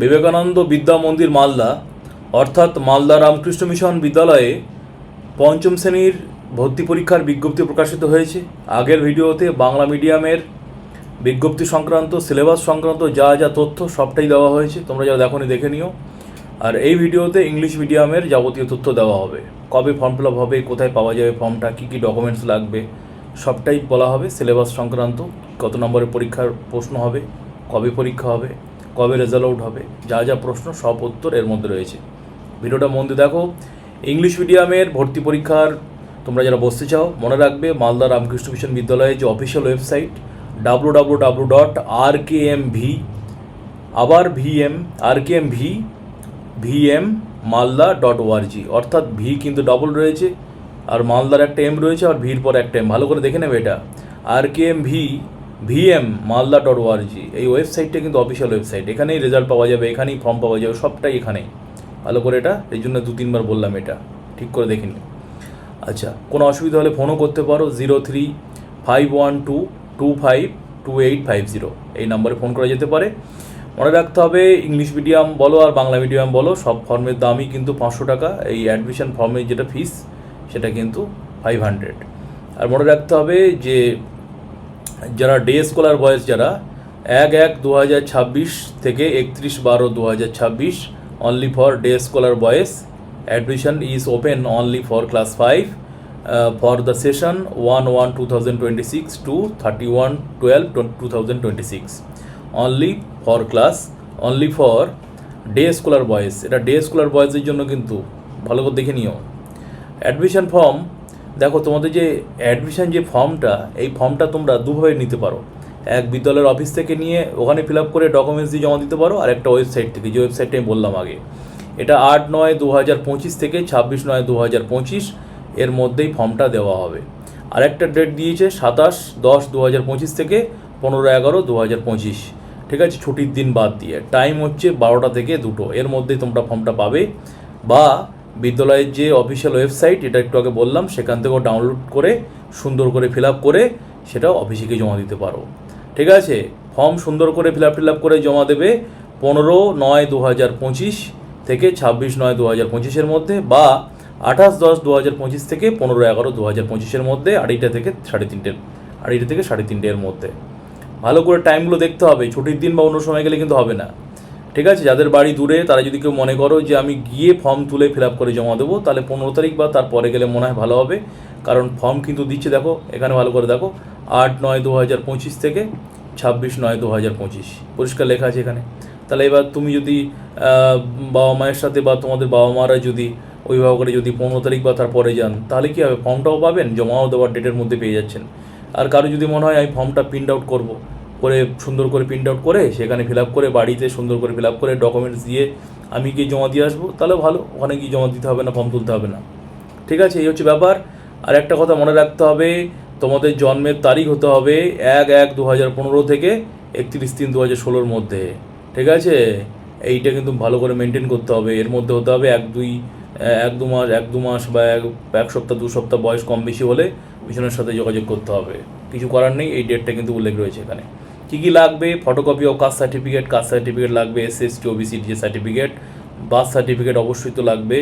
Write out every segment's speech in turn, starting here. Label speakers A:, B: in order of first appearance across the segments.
A: বিবেকানন্দ বিদ্যা মন্দির মালদা, অর্থাৎ মালদা রামকৃষ্ণ মিশন বিদ্যালয়ে পঞ্চম শ্রেণির ভর্তি পরীক্ষার বিজ্ঞপ্তি প্রকাশিত হয়েছে। আগের ভিডিওতে বাংলা মিডিয়ামের বিজ্ঞপ্তি সংক্রান্ত, সিলেবাস সংক্রান্ত যা যা তথ্য সবটাই দেওয়া হয়েছে, তোমরা যা দেখোনি দেখে নিও। আর এই ভিডিওতে ইংলিশ মিডিয়ামের যাবতীয় তথ্য দেওয়া হবে। কবে ফর্ম ফিল হবে, কোথায় পাওয়া যাবে ফর্মটা, কী কী ডকুমেন্টস লাগবে, সবটাই বলা হবে। সিলেবাস সংক্রান্ত কত নম্বরের পরীক্ষার প্রশ্ন হবে, কবে পরীক্ষা হবে কবে রেজাল্ট আউট হবে? যা যা প্রশ্ন, সব উত্তর এর মধ্যে রয়েছে। ভিডিওটা মন দিয়ে দেখো। ইংলিশ মিডিয়ামের ভর্তি পরীক্ষার তোমরা যারা বসতে চাও, মনে রাখবে মালদা রামকৃষ্ণ মিশন বিদ্যালয়ের যে official website W W W dot R K M V আবার V M R K M V V M Malda dot O R G অর্থাৎ ভি কিন্তু ডবল রয়েছে, আর মালদার একটা এম রয়েছে, আর ভির পর একটা এম ভালো করে দেখে নেবে এটা। R K M V V M Malda dot O R G এই ওয়েবসাইটটা কিন্তু অফিসিয়াল ওয়েবসাইট এখানেই রেজাল্ট পাওয়া যাবে, এখানেই ফর্ম পাওয়া যাবে, সবটাই এখানেই। ভালো করে এটা, এই জন্য দু তিনবার বললাম এটা। ঠিক করে দেখে আচ্ছা কোনো অসুবিধা হলে ফোনও করতে পারো zero three five one two two five two eight five zero এই নম্বরে ফোন করা যেতে পারে। মনে রাখতে হবে ইংলিশ মিডিয়াম বলো আর বাংলা মিডিয়াম বলো, সব ফর্মের দামই কিন্তু পাঁচশো টাকা। এই অ্যাডমিশন ফর্মের যেটা ফিস সেটা কিন্তু ফাইভ হান্ড্রেড আর মনে রাখতে হবে যে যারা ডে স্কলার বয়স যারা, এক এক দু থেকে একত্রিশ বারো দু only for day scholar boys. Admission is open only for class five for the session one one two thousand twenty six to thirty one twelve two thousand twenty six only for class only for day scholar boys. এটা day scholar বয়েসের জন্য কিন্তু ভালো করে দেখে নিও। Admission form দেখো, তোমাদের যে অ্যাডমিশন যে ফর্মটা এই ফর্মটা তোমরা দুভাবে নিতে পারো। এক বিদ্যালয়ের অফিস থেকে নিয়ে ওখানে ফিল আপ করে ডকুমেন্টস দিয়ে জমা দিতে পারো, আর একটা ওয়েবসাইট থেকে, যে ওয়েবসাইটটা আমি বললাম আগে। এটা আট নয় দু হাজার পঁচিশ থেকে ছাব্বিশ নয় দু হাজার পঁচিশ, এর মধ্যেই ফর্মটা দেওয়া হবে। আর একটা ডেট দিয়েছে সাতাশ দশ দু হাজার পঁচিশ থেকে পনেরো এগারো দু হাজার পঁচিশ। ঠিক আছে, ছুটির দিন বাদ দিয়ে। টাইম হচ্ছে বারোটা থেকে দুটো, এর মধ্যেই তোমরা ফর্মটা পাবে। বা বিদ্যালয়ের যে অফিসিয়াল ওয়েবসাইট এটা একটু আগে বললাম, সেখান থেকেও ডাউনলোড করে, সুন্দর করে ফিল আপ করে সেটা অফিসে গিয়ে জমা দিতে পারো। ঠিক আছে? ফর্ম সুন্দর করে ফিল আপ ফিল আপ করে জমা দেবে পনেরো নয় দু হাজার পঁচিশ থেকে ছাব্বিশ নয় দু হাজার পঁচিশের মধ্যে বা আঠাশ দশ দু হাজার পঁচিশ থেকে পনেরো এগারো দু হাজার পঁচিশের মধ্যে আড়াইটা থেকে সাড়ে তিনটের, আড়াইটা থেকে সাড়ে তিনটের মধ্যে। ভালো করে টাইমগুলো দেখতে হবে। ছুটির দিন বা অন্য সময় গেলে কিন্তু হবে না। ঠিক আছে? যাদের বাড়ি দূরে, তারা যদি কেউ মনে করো যে আমি গিয়ে ফর্ম তুলে ফিল আপ করে জমা দেবো, তাহলে পনেরো তারিখ বা তারপরে গেলে মনে হয় ভালো হবে। কারণ ফর্ম কিন্তু দিচ্ছে দেখো, এখানে ভালো করে দেখো, আট নয় দু হাজার পঁচিশ থেকে ছাব্বিশ নয় দু হাজার পঁচিশ। পরিষ্কার লেখা আছে এখানে। তাহলে এবার তুমি যদি বাবা মায়ের সাথে বা তোমাদের বাবা মারা যদি অভিভাবকরা যদি পনেরো তারিখ বা তারপরে যান, তাহলে কী হবে? ফর্মটাও পাবেন, জমাও দেওয়ার ডেটের মধ্যে পেয়ে যাচ্ছেন। আর কারও যদি মনে হয়, আমি ফর্মটা প্রিন্ট আউট করব করে সুন্দর করে প্রিন্ট আউট করে সেখানে ফিল আপ করে বাড়িতে সুন্দর করে ফিল আপ করে ডকুমেন্টস দিয়ে আমি গিয়ে জমা দিয়ে আসব, তাহলে ভালো। ওখানে গিয়ে জমা দিতে হবে না ফর্ম তুলতে হবে না। ঠিক আছে? এই হচ্ছে ব্যাপার। আর একটা কথা মনে রাখতে হবে, তোমাদের জন্মের তারিখ হতে হবে এক এক দু হাজার পনেরো থেকে একত্রিশ তিন দু হাজার ষোলোর মধ্যে। ঠিক আছে? এইটা কিন্তু ভালো করে মেনটেন করতে হবে। এর মধ্যে হতে হবে এক দুই, এক দু মাস, এক দু মাস বা এক এক সপ্তাহ, দু সপ্তাহ বয়স কম বেশি হলে মিশনের সাথে যোগাযোগ করতে হবে। কিছু করার নেই, এই ডেটটা কিন্তু উল্লেখ রয়েছে এখানে। কী কী লাগবে? Photocopy of caste certificate caste certificate লাগবে এস এস টি ওবিসির যে সার্টিফিকেট বার্থ সার্টিফিকেট অবশ্যই তো লাগবে।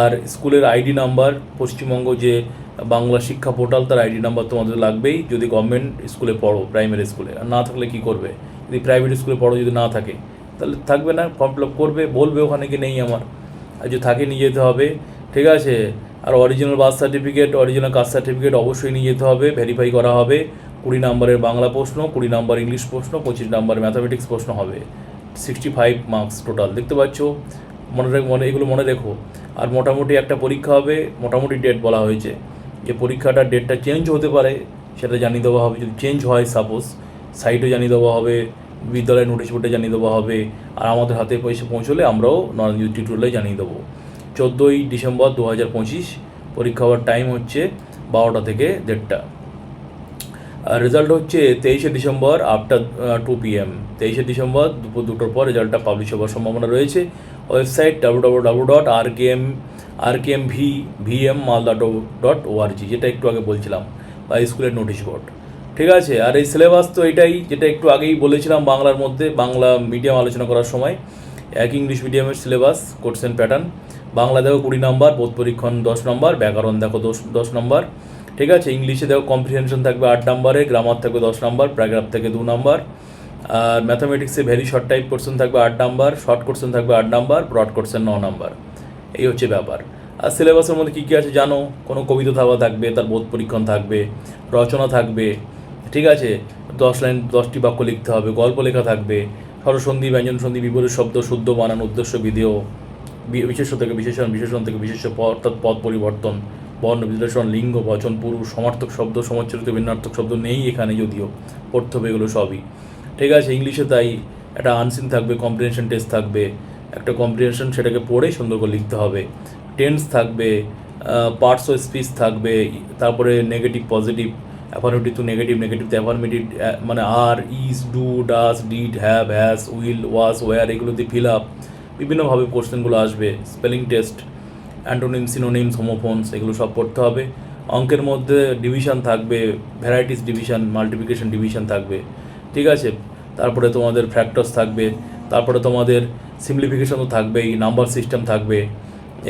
A: আর স্কুলের আইডি নাম্বার পশ্চিমবঙ্গ যে বাংলা শিক্ষা পোর্টাল তার আইডি নাম্বার তোমাদের লাগবেই, যদি গভর্নমেন্ট স্কুলে পড়ো প্রাইমারি স্কুলে। আর না থাকলে কি করবে? যদি প্রাইভেট স্কুলে পড়ো, যদি না থাকে, তাহলে থাকবে না ফর্ম ফিল আপ করবে, বলবে ওখানে কি নেই আমার। আর যদি থাকে, নিয়ে যেতে হবে, ঠিক আছে? আর original birth certificate original caste certificate অবশ্যই নিয়ে যেতে হবে ভেরিফাই করা হবে। কুড়ি নম্বরের বাংলা প্রশ্ন, কুড়ি নম্বর ইংলিশ প্রশ্ন, পঁচিশ নম্বর ম্যাথামেটিক্স প্রশ্ন হবে। সিক্সটি ফাইভ মার্কস টোটাল দেখতে পাচ্ছ? মনে রেখ মনে এগুলো মনে রেখো। আর মোটামুটি একটা পরীক্ষা হবে, মোটামুটি ডেট বলা হয়েছে। যে পরীক্ষাটার ডেটটা চেঞ্জ হতে পারে, সেটা জানিয়ে দেওয়া হবে। যদি চেঞ্জ হয় সাপোজ সাইটে জানিয়ে দেওয়া হবে, বিদ্যালয়ের নোটিশ বোর্ডে জানিয়ে দেওয়া হবে, আর আমাদের হাতে পয়সা পৌঁছলে আমরাও নরেন্দ্র টিউটোরিয়ালে জানিয়ে দেবো। চোদ্দোই ডিসেম্বর দু হাজার পঁচিশ, পরীক্ষা হওয়ার টাইম হচ্ছে বারোটা থেকে দেড়টা। রেজাল্ট হচ্ছে তেইশে December after two P M তেইশে ডিসেম্বর দুপুর দুটোর পর রেজাল্টটা পাবলিশ হওয়ার সম্ভাবনা রয়েছে। Website W W W dot R K M R K M V V M Malda dot O R G যেটা একটু আগে বলছিলাম, বা স্কুলের নোটিশ বোর্ড ঠিক আছে? আর এই সিলেবাস তো এটাই, যেটা একটু আগেই বলেছিলাম বাংলার মধ্যে, বাংলা মিডিয়াম আলোচনা করার সময়। এক ইংলিশ মিডিয়ামের সিলেবাস কোর্সেন প্যাটার্ন বাংলা দেখো কুড়ি নম্বর বোধ পরীক্ষণ দশ নম্বর ব্যাকরণ দেখো দশ দশ নম্বর ঠিক আছে, ইংলিশে দেখো কম্প্রিহেনশন থাকবে আট নম্বরে গ্রামার থাকবে দশ নম্বর প্যারাগ্রাফ থেকে দু নম্বর আর ম্যাথামেটিক্সে ভেরি শর্ট টাইপ কোর্সেন থাকবে আট নাম্বার শর্ট কোর্সেন থাকবে আট নাম্বার ব্রড কোর্সেন ন নাম্বার এই হচ্ছে ব্যাপার। আর সিলেবাসের মধ্যে কী কী আছে জানো? কোনো কবিতা থাবা থাকবে, তার বোধ পরীক্ষণ থাকবে, রচনা থাকবে, ঠিক আছে? দশ লাইন, দশটি বাক্য লিখতে হবে, গল্প লেখা থাকবে, স্বরসন্ধি, ব্যঞ্জন সন্ধি বিপরীত শব্দ, শুদ্ধ, বানান, উদ্দেশ্য, বিধেয়, বি- বিশেষ্য থেকে বিশেষণ বিশেষণ থেকে বিশেষ্য পদ অর্থাৎ পদ পরিবর্তন বর্ণ, বিশ্লেষণ, লিঙ্গ, বচন, পুরুষ, সমার্থক শব্দ সমাচ্চরিত ভিন্নার্থক শব্দ নেই এখানে যদিও। পড়তে হবে এগুলো সবই। ঠিক আছে, ইংলিশে তাই একটা আনসিন থাকবে কম্প্রিহেনশন টেস্ট থাকবে। একটা কম্প্রিহেনশন সেটাকে পড়ে সুন্দর করে লিখতে হবে। টেন্স থাকবে পার্টস অফ স্পিচ থাকবে, তারপরে negative positive affirmative to negative negative to affirmative মানে are is do does did have has will was were এগুলোতে ফিল আপ বিভিন্নভাবে কোশ্চেনগুলো আসবে। Spelling test antonym, synonyms homophones এগুলো সব পড়তে হবে। অঙ্কের মধ্যে ডিভিশন থাকবে ভ্যারাইটিস ডিভিশন মাল্টিপ্লিকেশন ডিভিশন থাকবে, ঠিক আছে? তারপরে তোমাদের ফ্যাক্টরস থাকবে, তারপরে তোমাদের সিম্পলিফিকেশন তো থাকবেই নাম্বার সিস্টেম থাকবে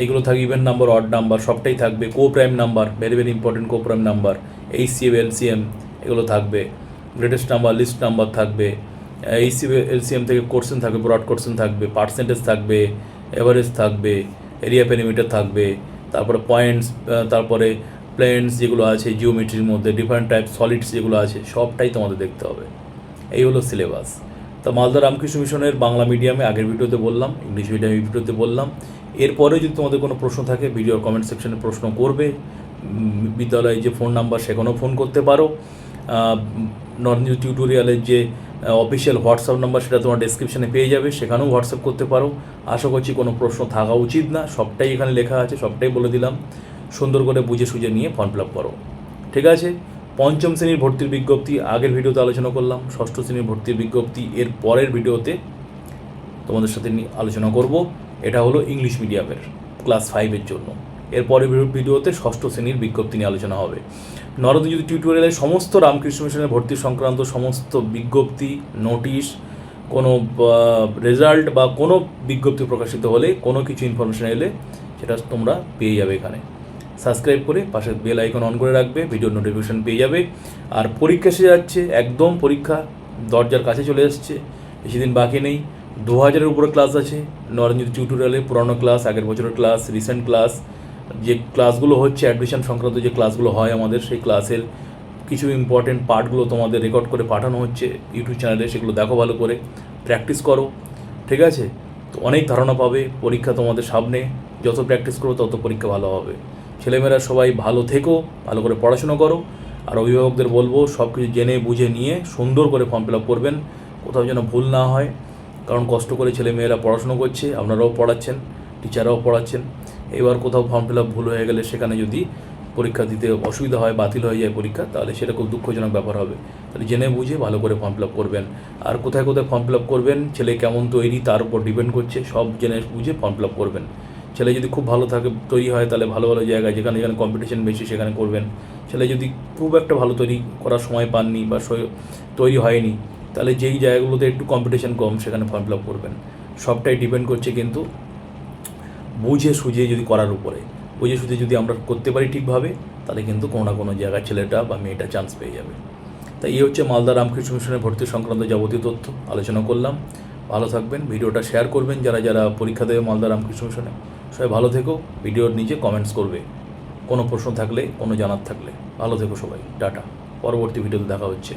A: এইগুলো থাকবে ইভেন নাম্বার অড নাম্বার সবটাই থাকবে co prime number very very important co prime number C M LCM এগুলো থাকবে গ্রেটেস্ট নাম্বার লিস্ট নাম্বার থাকবে এইচসি এলসিএম থেকে কোর্সেন থাকবে ব্রড কোর্সেন থাকবে পার্সেন্টেজ থাকবে এভারেজ থাকবে এরিয়া পেরিমিটার থাকবে, তারপরে পয়েন্টস তারপরে প্লেন্স যেগুলো আছে জিওমেট্রির মধ্যে ডিফারেন্ট টাইপ সলিডস যেগুলো আছে, সবটাই তোমাদের দেখতে হবে। এই হলো সিলেবাস তা মালদা রামকৃষ্ণ মিশনের বাংলা মিডিয়ামে আগের ভিডিওতে বললাম ইংলিশ মিডিয়ামে ভিডিওতে বললাম। এরপরে যদি তোমাদের কোনো প্রশ্ন থাকে ভিডিওর কমেন্ট সেকশনে প্রশ্ন করবে। বিদ্যালয়ে যে ফোন নাম্বার সেখানেও ফোন করতে পারো। নরেন্দ্র টিউটোরিয়ালের যে অফিসিয়াল হোয়াটসঅ্যাপ নাম্বার সেটা তোমার ডেসক্রিপশনে পেয়ে যাবে, সেখানেও হোয়াটসঅ্যাপ করতে পারো। আশা করছি কোনো প্রশ্ন থাকা উচিত না, সবটাই এখানে লেখা আছে, সবটাই বলে দিলাম। সুন্দর করে বুঝে সুঝে নিয়ে ফর্ম ফিল আপ করো। ঠিক আছে? পঞ্চম শ্রেণির ভর্তির বিজ্ঞপ্তি, আগের ভিডিওতে আলোচনা করলাম। ষষ্ঠ শ্রেণির ভর্তির বিজ্ঞপ্তি, এর পরের ভিডিওতে তোমাদের সাথে নিয়ে আলোচনা করব। এটা হলো ইংলিশ মিডিয়ামের ক্লাস ফাইভের জন্য। এর পরের ভিডিওতে ষষ্ঠ শ্রেণির বিজ্ঞপ্তি নিয়ে আলোচনা হবে। নরদজ্যোতি টিউটোরিয়ালের সমস্ত রামকৃষ্ণ মিশনের ভর্তি সংক্রান্ত সমস্ত বিজ্ঞপ্তি নোটিশ কোনো রেজাল্ট বা কোনো বিজ্ঞপ্তি প্রকাশিত হলে কোনো কিছু ইনফরমেশন এলে সেটা তোমরা পেয়ে যাবে এখানে। সাবস্ক্রাইব করে পাশে বেল আইকন অন করে রাখবে ভিডিওর নোটিফিকেশন পেয়ে যাবে। আর পরীক্ষা এসে যাচ্ছে, একদম পরীক্ষা দরজার কাছে চলে এসছে, বেশি দিন বাকি নেই। দু হাজারের উপরে ক্লাস আছে নরেন্দ্র টিউটোরিয়ালে পুরানো ক্লাস আগের বছরের ক্লাস রিসেন্ট ক্লাস যে ক্লাসগুলো হচ্ছে অ্যাডমিশন সংক্রান্ত যে ক্লাসগুলো হয় আমাদের, সেই ক্লাসের কিছু ইম্পর্টেন্ট পার্টগুলো তোমাদের রেকর্ড করে পাঠানো হচ্ছে ইউটিউব চ্যানেলে সেগুলো দেখো ভালো করে প্র্যাকটিস করো, ঠিক আছে? তো অনেক ধারণা পাবে, পরীক্ষা তোমাদের সামনে, যত প্র্যাকটিস করো তত পরীক্ষা ভালো হবে। ছেলেমেয়েরা সবাই ভালো থেকো, ভালো করে পড়াশুনো করো, আর অভিভাবকদের বলব সব কিছু জেনে বুঝে নিয়ে সুন্দর করে ফর্ম ফিল আপ করবেন, কোথাও যেন ভুল না হয়, কারণ কষ্ট করে ছেলেমেয়েরা পড়াশুনো করছে, আপনারাও পড়াচ্ছেন টিচাররাও পড়াচ্ছেন। এবার কোথাও ফর্ম ফিল আপ ভুল হয়ে গেলে সেখানে যদি পরীক্ষা দিতে অসুবিধা হয়, বাতিল হয়ে যায় পরীক্ষা, তাহলে সেটা খুব দুঃখজনক ব্যাপার হবে। তাহলে জেনে বুঝে ভালো করে ফর্ম ফিল আপ করবেন। আর কোথায় কোথায় ফর্ম ফিল আপ করবেন, ছেলে কেমন তৈরি, তার উপর ডিপেন্ড করছে, সব জেনে বুঝে ফর্ম ফিল আপ করবেন। ছেলে যদি খুব ভালো থাকে, তৈরি হয়, তাহলে ভালো ভালো জায়গায় যেখানে যেখানে কম্পিটিশন বেশি সেখানে করবেন। ছেলে যদি খুব একটা ভালো তৈরি করার সময় পাননি বা তৈরি হয়নি, তাহলে যেই জায়গাগুলোতে একটু কম্পিটিশন কম, সেখানে ফর্ম ফিল আপ করবেন। সবটাই ডিপেন্ড করছে কিন্তু বুঝে সুঝে যদি করার উপরে, বুঝে সুঝে যদি আমরা করতে পারি ঠিকভাবে তাহলে কিন্তু কোনো না কোনো জায়গায় ছেলেটা বা মেয়েটা চান্স পেয়ে যাবে। তাই এই হচ্ছে মালদা রামকৃষ্ণ মিশনের ভর্তি সংক্রান্ত যাবতীয় তথ্য, আলোচনা করলাম। ভালো থাকবেন, ভিডিওটা শেয়ার করবেন যারা যারা পরীক্ষা দেবে মালদা রামকৃষ্ণ মিশনে। সবাই ভালো থেকো, ভিডিওর নিচে কমেন্টস করবে। কোনো প্রশ্ন থাকলে, কোনো জানার থাকলে। ভালো থেকো সবাই, টাটা। পরবর্তী ভিডিওতে দেখা হচ্ছে।